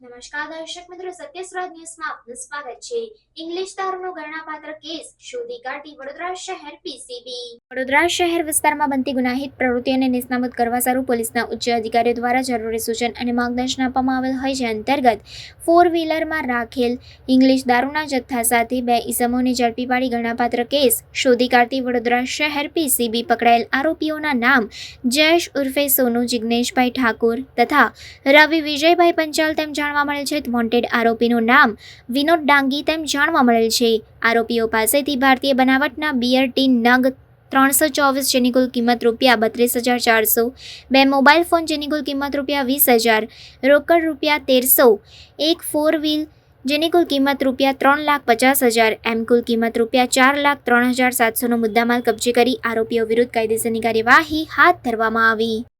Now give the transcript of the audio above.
નમસ્કાર, દર્શક મિત્રો. સત્યસ્વરાજ ન્યૂઝમાં આપનું સ્વાગત છે. ઇંગ્લિશ દારૂનો ગણનાપાત્ર કેસ શોધી કાઢી વડોદરા શહેર પીસીબી વડોદરા શહેર વિસ્તારમાં બનતી ગુનાહિત પ્રવૃત્તિઓને નિષ્ણામૂત કરવા સારું પોલીસના ઉચ્ચ અધિકારીઓ દ્વારા જરૂરી સૂચન અને માર્ગદર્શન આપવામાં આવેલ હોય છે. અંતર્ગત ફોર વ્હીલરમાં રાખેલ ઇંગ્લિશ દારૂના જથ્થા સાથે બે ઇસમોને ઝડપી પાડી ગણનાપાત્ર કેસ શોધી કાઢતી વડોદરા શહેર પીસીબી પકડાયેલ આરોપીઓના નામ જયેશ ઉર્ફે સોનુ જિગ્નેશભાઈ ઠાકોર તથા રવિ વિજયભાઈ પંચાલ તેમ જાણવા મળેલ છે. વોન્ટેડ આરોપીનું નામ વિનોદ ડાંગી તેમ જાણવા મળેલ છે. આરોપીઓ પાસેથી ભારતીય બનાવટના બિયર ટીન નગ ત્રણસો ચોવીસ જેની કુલ કિંમત રૂપિયા બત્રીસ હજાર ચારસો, બે મોબાઈલ ફોન જેની કુલ કિંમત રૂપિયા વીસ હજાર, રોકડ રૂપિયા તેરસો, એક ફોર વ્હીલ જેની કુલ કિંમત રૂપિયા ત્રણ લાખ પચાસ હજાર, એમ કુલ કિંમત રૂપિયા ચાર લાખ ત્રણ હજાર સાતસોનો મુદ્દામાલ કબજે કરી આરોપીઓ વિરુદ્ધ કાયદેસરની કાર્યવાહી હાથ ધરવામાં આવી.